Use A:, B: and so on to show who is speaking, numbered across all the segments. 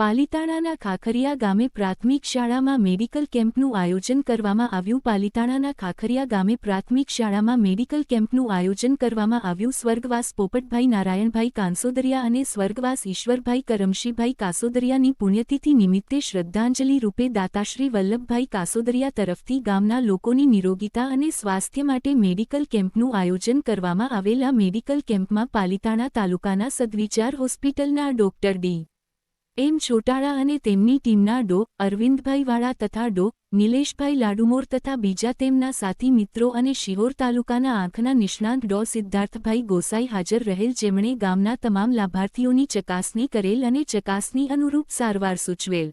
A: પાલિતાણાના ખાખરિયા ગામે પ્રાથમિક શાળામાં મેડિકલ કેમ્પનું આયોજન કરવામાં આવ્યું. પાલિતાણાના ખાખરિયા ગામે પ્રાથમિક શાળામાં મેડિકલ કેમ્પનું આયોજન કરવામાં આવ્યું. સ્વર્ગવાસ પોપટભાઈ નારાયણભાઈ કાંસોદરિયા અને સ્વર્ગવાસ ઈશ્વરભાઈ કરમશીભાઈ કાસોદરિયાની પુણ્યતિથિ નિમિત્તે શ્રદ્ધાંજલિ રૂપે દાતાશ્રી વલ્લભભાઈ કાસોદરિયા તરફથી ગામના લોકોની નિરોગીતા અને સ્વાસ્થ્ય માટે મેડિકલ કેમ્પનું આયોજન કરવામાં આવેલા. મેડિકલ કેમ્પમાં પાલિતાણા તાલુકાના સદવિચાર હોસ્પિટલના ડોક્ટર ડી. એમ છોટાળા અને તેમની ટીમના ડો, અરવિંદભાઈવાળા તથા ડો, નિલેશભાઈ લાડુમોર તથા બીજા તેમના સાથી મિત્રો અને શિહોર તાલુકાના આંખના નિષ્ણાંત ડો સિદ્ધાર્થભાઈ ગોસાઈ હાજર રહેલ જેમણે ગામના તમામ લાભાર્થીઓની ચકાસણી કરેલ અને ચકાસણી અનુરૂપ સારવાર સૂચવેલ.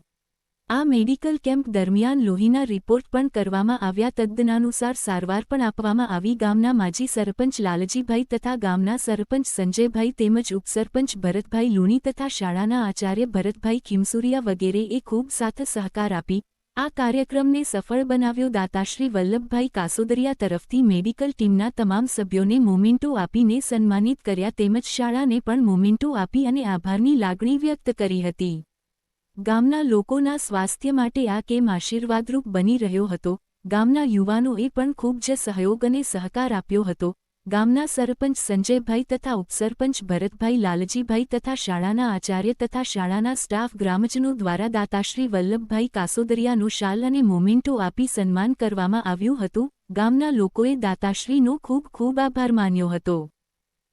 A: આ મેડિકલ કેમ્પ દરમિયાન લોહીના રિપોર્ટ પણ કરવામાં આવ્યા. તદ્દનાનુસાર સારવાર પણ આપવામાં આવી. ગામના માજી સરપંચ લાલજીભાઈ તથા ગામના સરપંચ સંજયભાઈ તેમજ ઉપસરપંચ ભરતભાઈ લુણી તથા શાળાના આચાર્ય ભરતભાઈ ખીમસુરિયા વગેરેએ ખૂબ સાથ સહકાર આપી. આ કાર્યક્રમને સફળ બનાવ્યો દાતાશ્રી વલ્લભભાઈ કાસોદરિયા તરફથી મેડિકલ ટીમના તમામ સભ્યોને મોમેન્ટો આપીને સન્માનિત કર્યા તેમજ શાળાને પણ મોમેન્ટો આપી અને આભારની લાગણી વ્યક્ત કરી હતી. ગામના લોકોના સ્વાસ્થ્ય માટે આ કેમ આશીર્વાદરૂપ બની રહ્યો હતો? ગામના યુવાનોએ પણ ખૂબ જ સહયોગ અને સહકાર આપ્યો હતો. ગામના સરપંચ સંજયભાઈ તથા ઉપસરપંચ ભરતભાઈ લાલજીભાઈ તથા શાળાના આચાર્ય તથા શાળાના સ્ટાફ ગ્રામજનો દ્વારા દાતાશ્રી વલ્લભભાઈ કાસોદરિયાનું શાલ અને મોમેન્ટો આપી સન્માન કરવામાં આવ્યું હતું. ગામના લોકોએ દાતાશ્રીનો ખૂબ ખૂબ આભાર માન્યો હતો.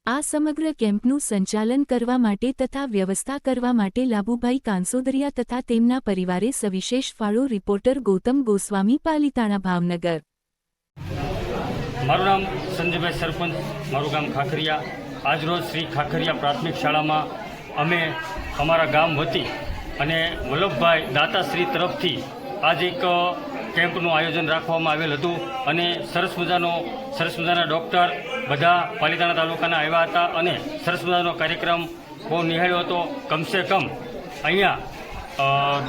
A: આ સમગ્ર કેમ્પનું સંચાલન કરવા માટે તથા વ્યવસ્થા કરવા માટે લાભુભાઈ કાંસોદરિયા તથા તેમના પરિવારે સવિશેષ ફાળો રિપોર્ટર ગૌતમ ગોસ્વામી પાલિતાણા ભાવનગર.
B: મારું નામ સંજયભાઈ સરપંચ, મારું ગામ ખાખરિયા. આજરોજ શ્રી ખાખરિયા પ્રાથમિક શાળામાં અમે અમારા ગામ વતી અને વલ્લભભાઈ દાતાશ્રી તરફથી આજ એક કેમ્પનું આયોજન રાખવામાં આવેલ હતું અને સરસ મજાનો, સરસ મજાના ડૉક્ટર બધા પાલિતાણા તાલુકાના આવ્યા હતા અને સરસ મજાનો કાર્યક્રમ બહુ નિહાળ્યો હતો. કમસે કમ અહીંયા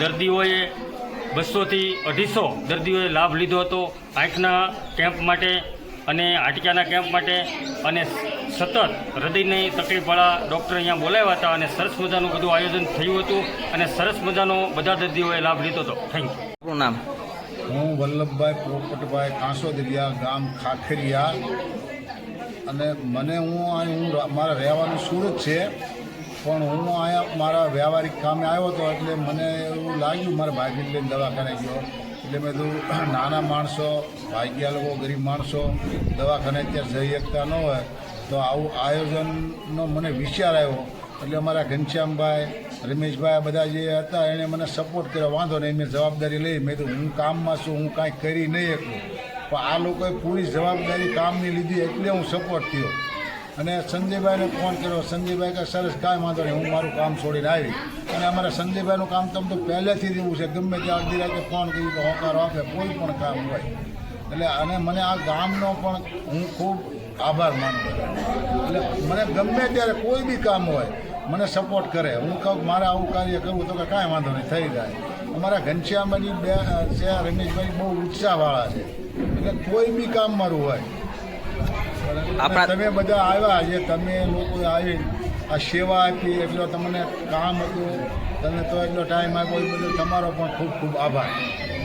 B: દર્દીઓએ બસોથી અઢીસો દર્દીઓએ લાભ લીધો હતો આંખના કેમ્પ માટે અને હાટિકાના કેમ્પ માટે અને સતત હૃદયની તકલીફવાળા ડૉક્ટર અહીંયા બોલાવ્યા હતા અને સરસ મજાનું બધું આયોજન થયું હતું અને સરસ મજાનો બધા દર્દીઓએ લાભ લીધો હતો. થેન્ક યુ
C: નામ?
D: હું વલ્લભભાઈ પોપટભાઈ કાંસોદરિયા ગામ ખાખરિયા અને મને હું અહીં હું મારા રહેવાનું સુરત છે, પણ હું અહીંયા મારા વ્યવહારિક કામે આવ્યો હતો એટલે મને એવું લાગ્યું મારા ભાઈ લઈને દવાખાને ગયો. એટલે મેં કીધું નાના માણસો, ભાગ્યા લોકો, ગરીબ માણસો, દવાખાને અત્યારે જઈ શકતા ન હોય. તો આવું આયોજનનો મને વિચાર આવ્યો. એટલે અમારા ઘનશ્યામભાઈ, રમેશભાઈ બધા જે હતા એણે મને સપોર્ટ કર્યો. વાંધો નહીં, મેં જવાબદારી લઈ. મેં તો હું કામમાં છું, હું કાંઈ કરી નહીં શકું. પણ આ લોકોએ પૂરી જવાબદારી કામની લીધી એટલે હું સપોર્ટ થયો. અને સંજયભાઈને ફોન કર્યો. સંજયભાઈ કે સરસ, કાંઈ વાંધો નહીં, હું મારું કામ છોડીને આવી. અને અમારા સંજયભાઈનું કામ તમ તો પહેલેથી જ એવું છે. ગમે ત્યાં અડધી રાતે ફોન કર્યું તો હોકારો આપે, કોઈ પણ કામ હોય. એટલે અને મને આ ગામનો પણ હું ખૂબ આભાર માનું એટલે મને ગમે ત્યારે કોઈ બી કામ હોય મને સપોર્ટ કરે. હું કહું મારે આવું કાર્ય કરવું તો કે કાંઈ વાંધો નહીં થઈ જાય. અમારા ઘનશ્યામભાઈ બે છે રમેશભાઈ બહુ ઉત્સાહવાળા છે. એટલે કોઈ બી કામ મારું હોય. તમે બધા આવ્યા જે તમે લોકો આવી આ સેવા આપી એટલો તમને કામ હતું. તમે તો એટલો ટાઈમ આપ્યો એ બધું તમારો પણ ખૂબ ખૂબ આભાર.